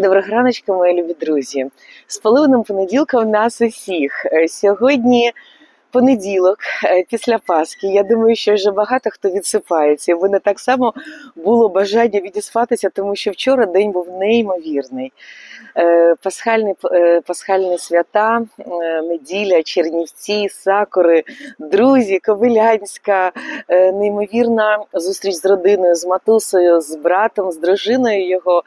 Доброго раночку, мої любі друзі. З поливним понеділка у нас усіх. Е, Сьогодні понеділок е, після Пасхи. Я думаю, що вже багато хто відсипається. В мене так само було бажання відіспатися, тому що вчора день був неймовірний. Е, Пасхальні, е, пасхальні свята, неділя, Чернівці, Сакури, друзі, Ковилянська, е, неймовірна зустріч з родиною, з матусею, з братом, з дружиною його,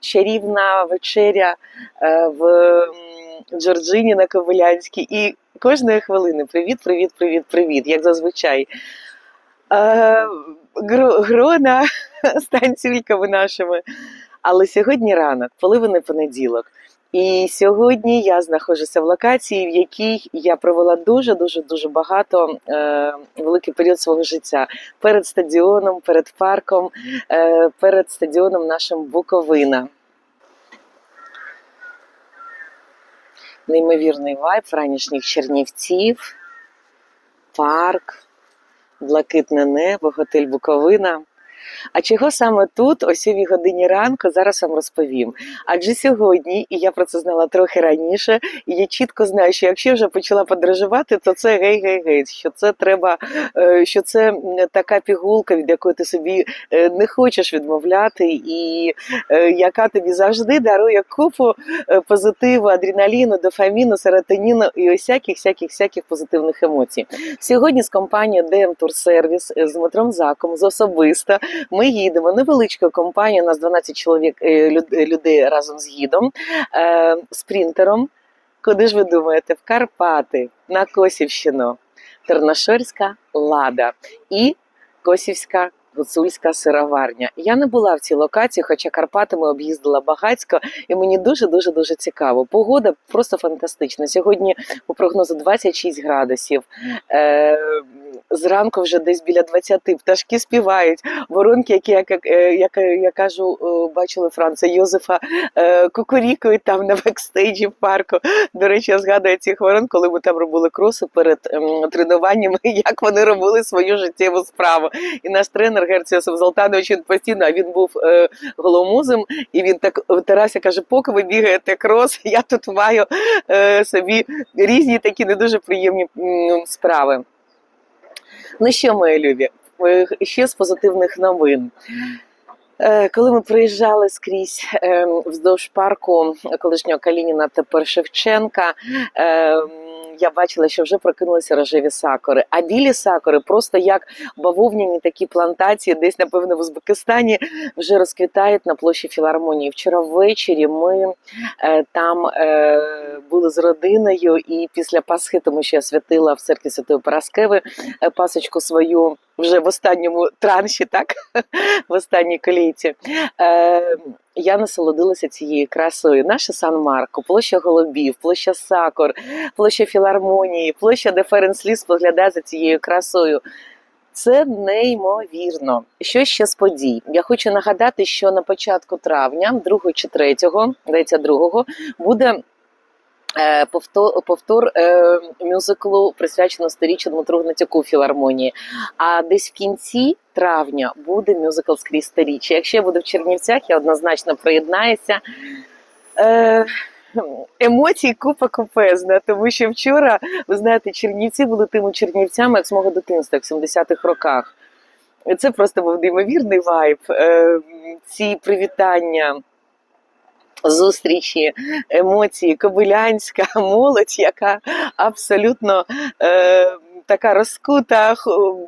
чарівна вечеря в Джорджині на Ковилянській. І кожної хвилини привіт, привіт, привіт, привіт, як зазвичай. Е, гро- Грона з танцюльками нашими. Але сьогодні ранок, поливаний понеділок. І сьогодні я знаходжуся в локації, в якій я провела дуже дуже дуже багато е, великий період свого життя перед стадіоном, перед парком, е, перед стадіоном нашим Буковина. Неймовірний вайб ранішніх чернівців, парк, блакитне небо, готель Буковина. А чого саме тут, о 7 годині ранку, зараз вам розповім. Адже сьогодні, і я про це знала трохи раніше, і я чітко знаю, що якщо вже почала подорожувати, то це гей-гей-гей, що це треба, е, що це така пігулка, від якої ти собі е, не хочеш відмовляти, і е, яка тобі завжди дарує купу позитиву, адреналіну, дофаміну, серотоніну і усяких, всяких, всяких позитивних емоцій. Сьогодні з компанією DM Tour Service, з Дмитром Заком, з особисто ми їдемо невеличкою компанією, у нас 12 чоловік е, людей разом з гідом, е, спринтером. Куди ж ви думаєте? В Карпати, на Косівщину, Терношорська лада і Косівська. Гуцульська сироварня. Я не була в цій локації, хоча Карпатами об'їздила багацько, і мені дуже дуже дуже цікаво. Погода просто фантастична. Сьогодні по прогнозу 26 градусів. Е, зранку вже десь біля 20 пташки співають. Воронки, які як, як, я кажу, е, бачили Франца Йозефа е, кукурікують там на бекстейджі в парку. До речі, я згадую цих ворон, коли ми там робили кроси перед ем, тренуваннями, як вони робили свою життєву справу. І наш тренер Герціосов Золтанович він постійно він був е, голомузом, і він так Тарася каже: поки ви бігаєте крос, я тут маю е, собі різні такі не дуже приємні м, справи. Ну що, мої любі, ще з позитивних новин. Е, Коли ми приїжджали скрізь е, вздовж парку колишнього Калініна, тепер Шевченка, е, я бачила, що вже прокинулися рожеві сакури. А білі сакури просто як бавовняні такі плантації, десь, напевно, в Узбекистані вже розквітають на площі філармонії. Вчора ввечері ми е, там е, були з родиною, і після Пасхи, тому що я святила в церкві Святої Параскеви е, пасочку свою вже в останньому транші, так в останній колійці. Е, я насолодилася цією красою. Наше Сан-Марко, площа Голубів, площа Сакур, площа Філармонії, площа де Ліс поглядає за цією красою. Це неймовірно. Що ще з подій? Я хочу нагадати, що на початку травня, 2 чи 3, здається, 2, буде повтор, повтор е, мюзиклу, присвяченого сторіччю Дмитру філармонії. А десь в кінці травня буде мюзикл скрізь сторіччя. Якщо я буду в Чернівцях, я однозначно приєднаюся. Е, Емоцій купа купезна, тому що вчора, ви знаєте, Чернівці були тими Чернівцями, як з мого дитинства, як в 70-х роках. Це просто був неймовірний вайб. Е, ці привітання, зустрічі, емоції, кобилянська молодь, яка абсолютно е, така розкута.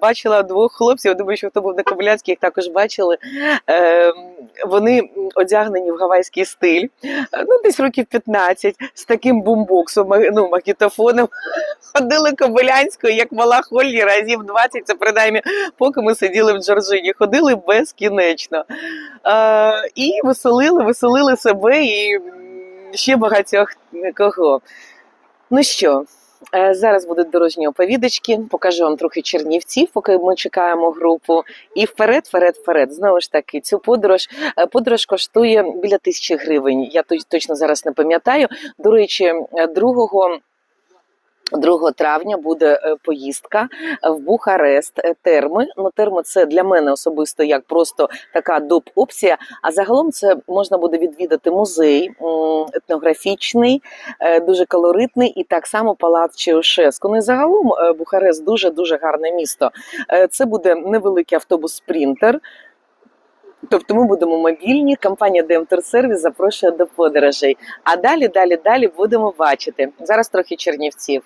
Бачила двох хлопців. Думаю, що хто був на Кобилянській, їх також бачили. Е, вони одягнені в гавайський стиль, е, ну десь років 15, з таким бумбоксом, ну, магнітофоном. Ходили Кобилянською, як мала Холлі, разів 20, це принаймні, поки ми сиділи в Джорджині. Ходили безкінечно. Е, і веселили, веселили себе і ще багатьох кого. Ну що, зараз будуть дорожні оповідочки, покажу вам трохи чернівців, поки ми чекаємо групу. І вперед, вперед, вперед. Знову ж таки, цю подорож е, подорож коштує біля тисячі гривень. Я точно зараз не пам'ятаю. До речі, е, другого 2 травня буде е, поїздка в Бухарест. Е, Терми. Ну, терми це для мене особисто як просто така доп опція. А загалом це можна буде відвідати музей етнографічний, е, дуже колоритний, і так само палац Чеушеску. Ну і загалом Бухарест дуже дуже гарне місто. Це буде невеликий автобус Спрінтер. Тобто ми будемо мобільні. Компанія Демтерсервіс запрошує до подорожей. А далі, далі, далі будемо бачити. Зараз трохи чернівців.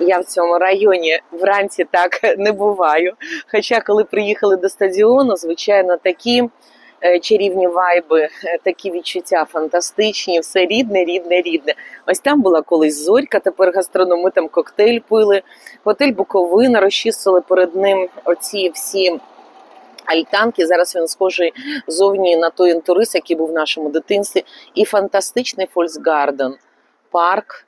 Я в цьому районі вранці так не буваю. Хоча, коли приїхали до стадіону, звичайно, такі е, чарівні вайби, е, такі відчуття фантастичні, все рідне, рідне, рідне. Ось там була колись зорька, тепер гастроном, ми там коктейль пили. Готель Буковина розчистили перед ним оці всі. Альтанки зараз він схожий зовні на той інтурист, який був в нашому дитинстві, і фантастичний Фольксгарден, парк,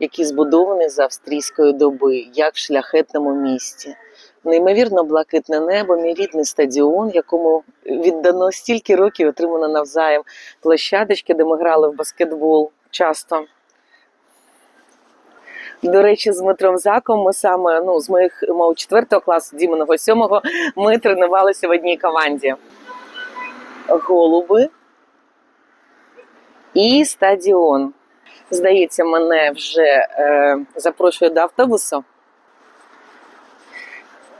який збудований за австрійської доби, як в шляхетному місті. Неймовірно блакитне небо, мій рідний стадіон, якому віддано стільки років, отримано навзаєм площадочки, де ми грали в баскетбол часто. До речі, з Дмитром Заком ми саме ну, з моїх мого четвертого класу, Дімоного сьомого, ми тренувалися в одній команді. Голуби і стадіон. Здається, мене вже е, запрошує до автобусу.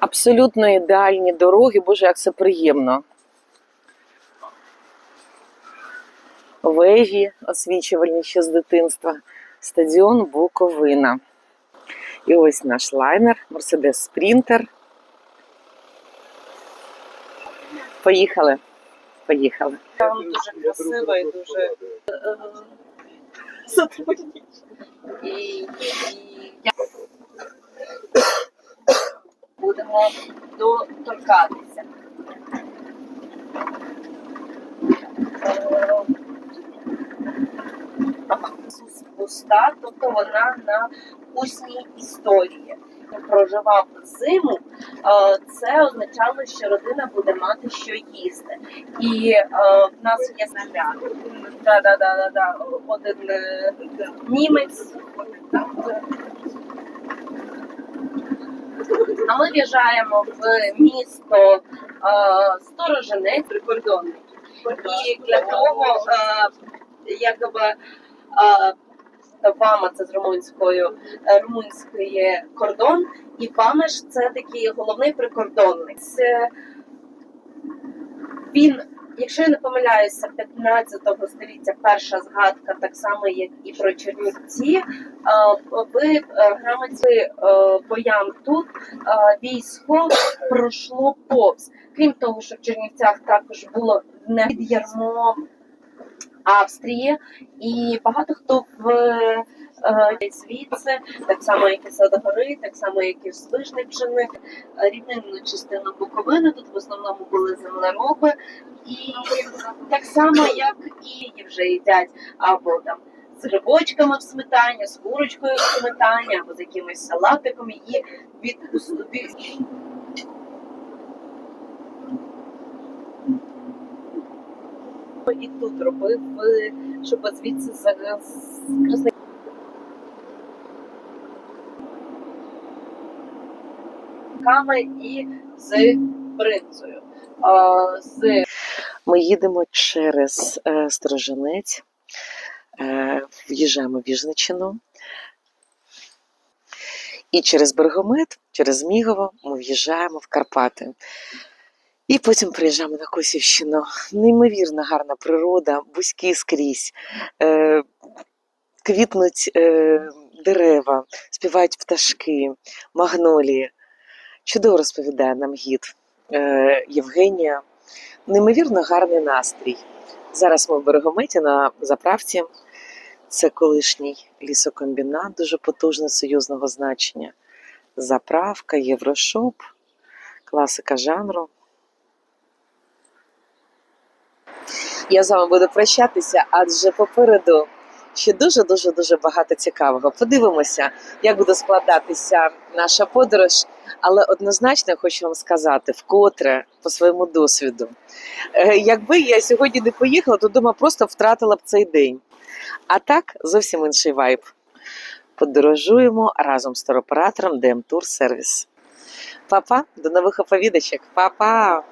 Абсолютно ідеальні дороги, боже, як це приємно. Вежі освічувальні ще з дитинства. Стадіон Буковина. І ось наш лайнер, Mercedes Спрінтер. Поїхали. Поїхали. Там дуже красиво і дуже е, сотрудниче. І, і будемо доторкатися. Е, Пуста, тобто вона на усній історії. Проживав зиму, е, це означало, що родина буде мати що їсти. І е, в нас є. Да, да, да, да, да. Один е, німець. А ми в'їжджаємо в місто Сторожинець, прикордонний. І для того, якби Вама це з румунською, е, румунський кордон, і Вамеш це такий головний прикордонник. Він, якщо я не помиляюся, 15 століття перша згадка, так само як і про Чернівці. Е, е, грамоті е, боян тут е, військо пройшло повз. Крім того, що в Чернівцях також було не під ярмом Австрії, і багато хто в е, звідси, так само як і Садогори, так само як і з Вишниччини, е, рівнинну частину Буковини. Тут в основному були землероби, і так само, як і вже їдять або там. З грибочками в сметані, з курочкою в сметані, або з якимось салатиком її від, від і тут робив, е, щоб звідси з, красивими і з бринзою. А, з Ми їдемо через е, Сторожинець, е, в'їжджаємо в Віжничину. І через Бергомет, через Мігово ми в'їжджаємо в Карпати. І потім приїжджаємо на Косівщину. Неймовірно гарна природа, бузькі скрізь, е, квітнуть е, дерева, співають пташки, магнолії. Чудово розповідає нам гід е, Євгенія. Неймовірно гарний настрій. Зараз ми в Берегометі на заправці. Це колишній лісокомбінат, дуже потужний союзного значення. Заправка, єврошоп, класика жанру. Я з вами буду прощатися, адже попереду ще дуже дуже дуже багато цікавого. Подивимося, як буде складатися наша подорож. Але однозначно хочу вам сказати, вкотре по своєму досвіду. Е, Якби я сьогодні не поїхала, то думаю, просто втратила б цей день. А так зовсім інший вайб. подорожуємо разом з туроператором DM Tour Service. Па-па, до нових оповідачок. Па-па!